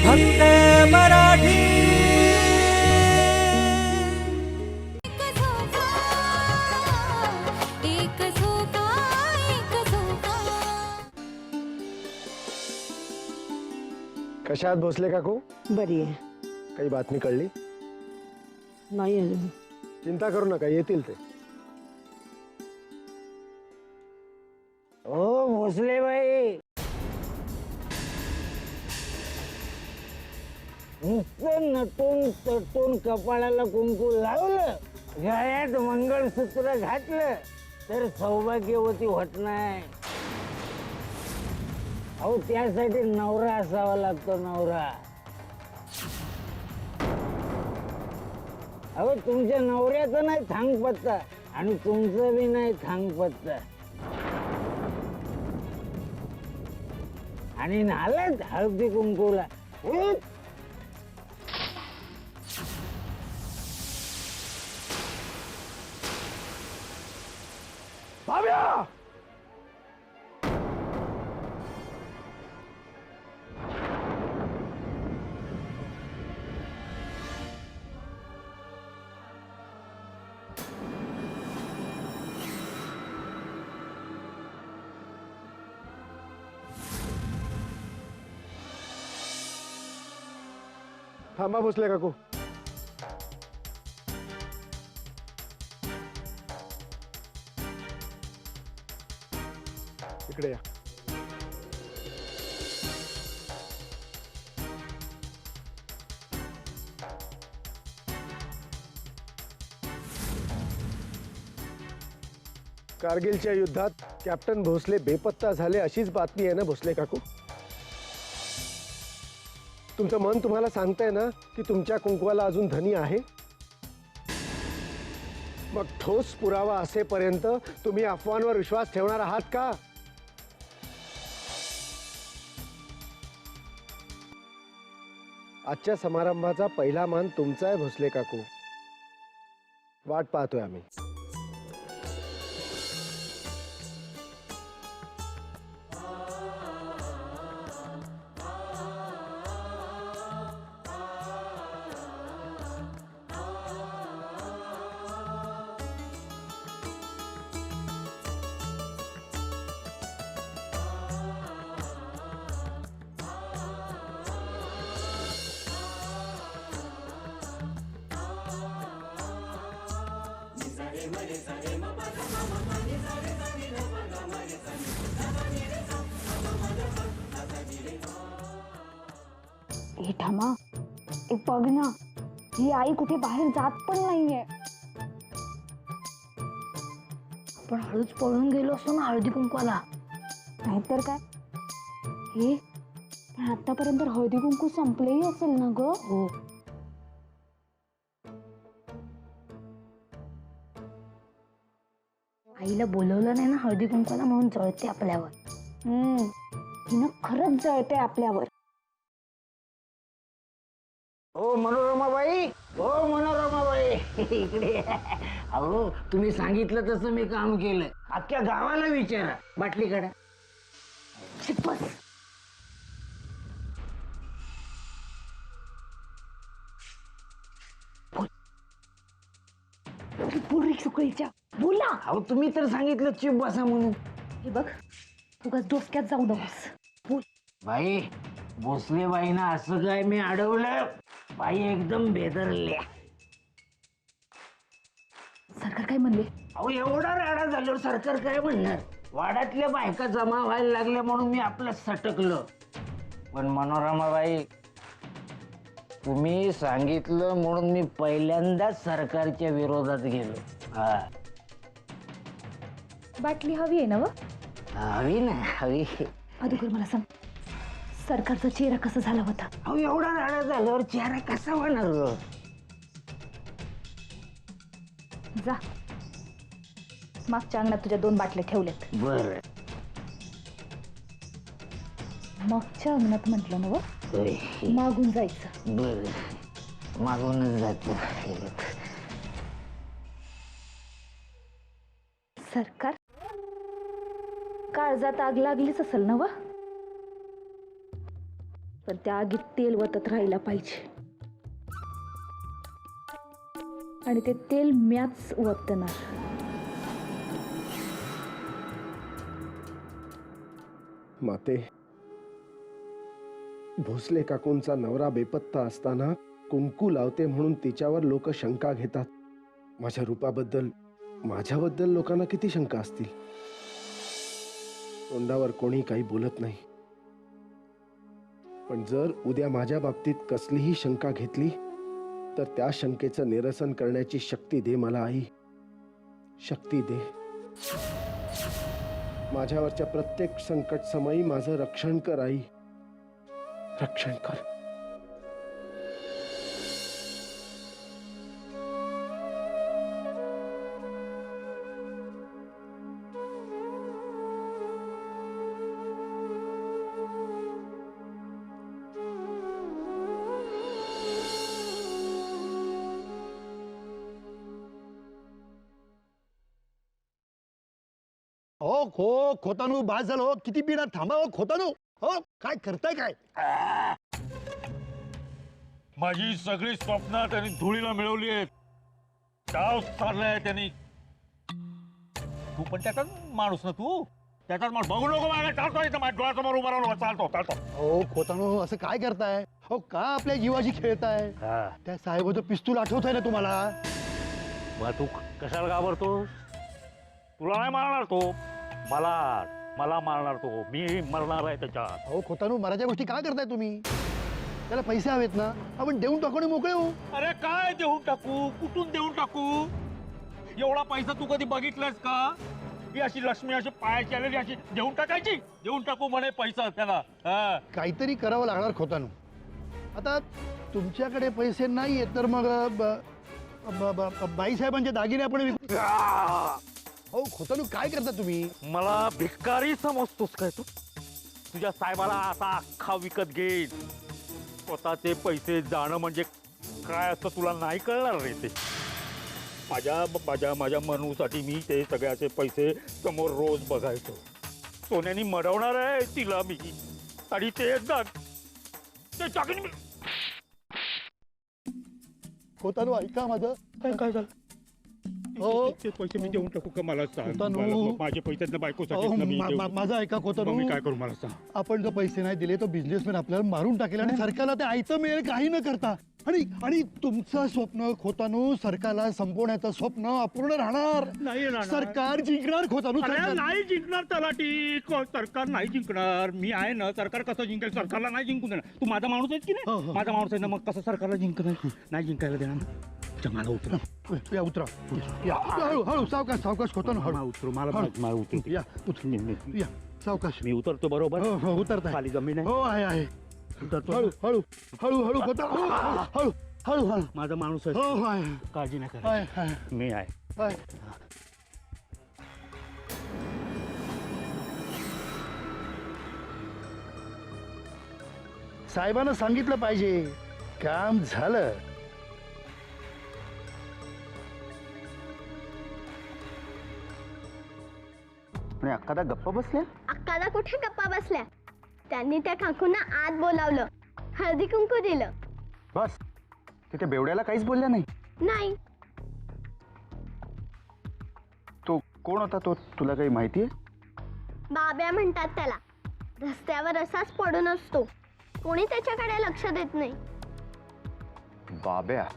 फक्त मराठी। एक झोका एक झोका एक झोका कशात भोसले काकू? बरी आहे. काही बातमी कळली? नाही अजून. चिंता करू नका येतील ते. नुसतं नटून तटून कपाळाला कुंकू लावलं गळ्यात मंगळसूत्र घातलं तर सौभाग्यवती होत नाही. अहो त्यासाठी नवरा असावा लागतो नवरा. अहो तुमच्या नवऱ्याचं नाही थांग पत्ता आणि तुमचं बी नाही थांग पत्ता आणि नालाच हळदी कुंकूला भाव्या थांबा भोसले काकू. इकडे या. कारगिलच्या युद्धात कॅप्टन भोसले बेपत्ता झाले अशीच बातमी आहे ना भोसले काकू? तुमचं मन तुम्हाला सांगतंय ना की तुमच्या कुंकवाला अजून धनी आहे? मग ठोस पुरावा असेपर्यंत तुम्ही अफवांवर विश्वास ठेवणार आहात का? आजच्या समारंभाचा पहिला मान तुमचा आहे भोसले काकू. वाट पाहतोय आम्ही. हे ठामा बघ ना. ही आई कुठे बाहेर जात पण नाहीये. आपण हळूच पळून गेलो असतो ना हळदी कुंकवाला. नाहीतर काय? हे? पण आतापर्यंत हळदी कुंकू संपलेही असेल ना ग? हो. आईला बोलवलं नाही ना हळदी कुंकवाला म्हणून जळते आपल्यावर. हम्म. खरंच जळते आपल्यावर. हो मनोरमाबाई. हो मनोरमाबाई. इकडे. या. अहो तुम्ही सांगितलं तसं मी काम केलं. अख्ख्या गावाला विचारा बाटली बस बोल सुकळीच्या बोला. अहो तुम्ही तर सांगितलं चिप बसा म्हणून. हे बघ उगाच डोसक्यात जाऊ नकोस. बोल. बाई भोसले बाईना असं काय मी अडवलं? बाई एकदम बेदरल्या. सरकार काय म्हणले? अहो एवढा राडा झाल्यावर सरकार काय म्हणणार? वाड्यातल्या बायका जमा व्हायला लागल्या म्हणून मी आपलं सटकलं. पण मनोरमाबाई तुम्ही सांगितलं म्हणून मी पहिल्यांदाच सरकारच्या विरोधात गेलो. हा. बाटली हवी आहे ना व? हवी ना हवी. अधुकर मला सांग सरकारचा चेहरा कसा झाला होता? अहो एवढा राडा झाल्यावर चेहरा कसा होणार ग? जा. मागच्या अंगणात तुझ्या दोन बाटल्या ठेवल्यात. बर. मागच्या अंगणात म्हटलं ना व? मागून जायचं. बर. मागूनच जातो सरकार? काळजात आग लागलीच असेल ना व? पण त्या आगीत तेल वतत राहायला पाहिजे. आणि ते तेल म्याच वतणार. माते भोसले काकूंचा नवरा बेपत्ता असताना कुंकू लावते म्हणून तिच्यावर लोक शंका घेतात. माझ्या रूपाबद्दल माझ्याबद्दल लोकांना किती शंका असतील? तोंडावर कोणी काही बोलत नाही. पण जर उद्या माझ्या बाबतीत कसलीही शंका घेतली तर त्या शंकेचं निरसन करण्याची शक्ती दे मला आई. शक्ती दे. माझ्यावरच्या प्रत्येक संकट समयी माझं रक्षण कर आई. रक्षण कर. खो खोतानू बाद झालं हो. किती पिणार थांबा हो खोतानू. हो काय करताय काय? माझी सगळी स्वप्न त्यांनी धुळीला मिळवली आहेत. डाव चाललाय त्यांनी. तू पण त्याचाच माणूस ना तू? त्याचाच माणूस. बघू नको मला चालतो इथं माझ्या डोळ्यासमोर उभा राहून. चालतो चालतो. हो खोतानू असं काय करताय? हो का आपल्या जीवाशी खेळताय? त्या साहेबाचं पिस्तूल आठवत आहे ना तुम्हाला? मग तू कशाला घाबरतो तुला नाही मारणार तो. मला मला मारणार तो. मी मरणार आहे त्याच्यात. हो खोतानू मराठ्या गोष्टी का करताय तुम्ही? त्याला पैसे हवेत ना? आपण देऊन टाकू आणि मोकळे हो अरे काय देऊन टाकू? कुठून देऊन टाकू? एवढा पैसा तू कधी बघितलास का? ही अशी लक्ष्मी अशी पायाची आलेली अशी देऊन टाकायची? देऊन टाकू म्हणे पैसा त्याला. हा. काहीतरी करावं लागणार खोतानू. आता तुमच्याकडे पैसे नाहीयेत तर मग ब- ब- ब- बाईसाहेबांचे दागिने आपण विकू हो खोतानू काय करता तुम्ही? मला भिकारी समजतोस काय तू? तुझ्या साहेबाला आता अख्खा विकत घेईल स्वतःचे पैसे जाणं म्हणजे काय असतं तुला नाही कळणार रे ते. माझ्या माझ्या माझ्या मनूसाठी मी ते सगळ्याचे पैसे समोर रोज बघायचो. सोन्याने मडवणार आहे तिला मी. आणि ते दाग ते दागिने मी खोतानू ऐका माझं. काय काय झालं? हो. ते पैसे मी देऊन टाकू का मला सांग? होता नू. मला- माझे पैसे अहो, मी मा- माझं ऐका मी काय करू मला सांग. आपण जर पैसे नाही दिले तर बिझनेसमॅन आपल्याला मारून टाकेल आणि सरकारला ते आयतं मिळेल काही न करता. आणि आणि तुमचं स्वप्न खोतानू सरकारला संपवण्याचं स्वप्न अपूर्ण राहणार. नाही राहणार. सरकार जिंकणार खोतानू अरे सरकार. नाही जिंकणार तलाठी. को- सरकार नाही जिंकणार. मी आहे ना सरकार कसं जिंकेल? सरकारला नाही जिंकू देणार. तू माझा माणूस आहेस की हो, हो. नाही माझा माणूस आहे ना मग कसं सरकारला जिंकणार? नाही जिंकायला देणार मला उतर या उतरा या हळू हळू सावकाश सावकाश खोतानू मला हळू उतरू मला हळू. मला उतरू या उतर या सावकाश मी उतरतो बरोबर हो हो उतरताय खाली जमीन आहे हो आहे आहे उतरतो हळू हळू हळू हळू खोतानू हळू हळू हळू माझा माणूस आहे हो हो आहे काळजी आहे आहे मी आहे आहे साहेबांना सांगितलं पाहिजे काम झालं आणि अक्कादा गप्प बसल्या? अक्काला कुठे गप्पा बसल्या? त्यांनी त्या काकूंना आत बोलावलं. हळदी कुंकू दिलं. बस. तिथे बेवड्याला काहीच बोलल्या नाही. नाही. तो कोण होता तो तुला काही माहिती आहे बाब्या म्हणतात त्याला. रस्त्यावर असाच पडून असतो. कोणी त्याच्याकडे लक्ष देत नाही. बाब्या.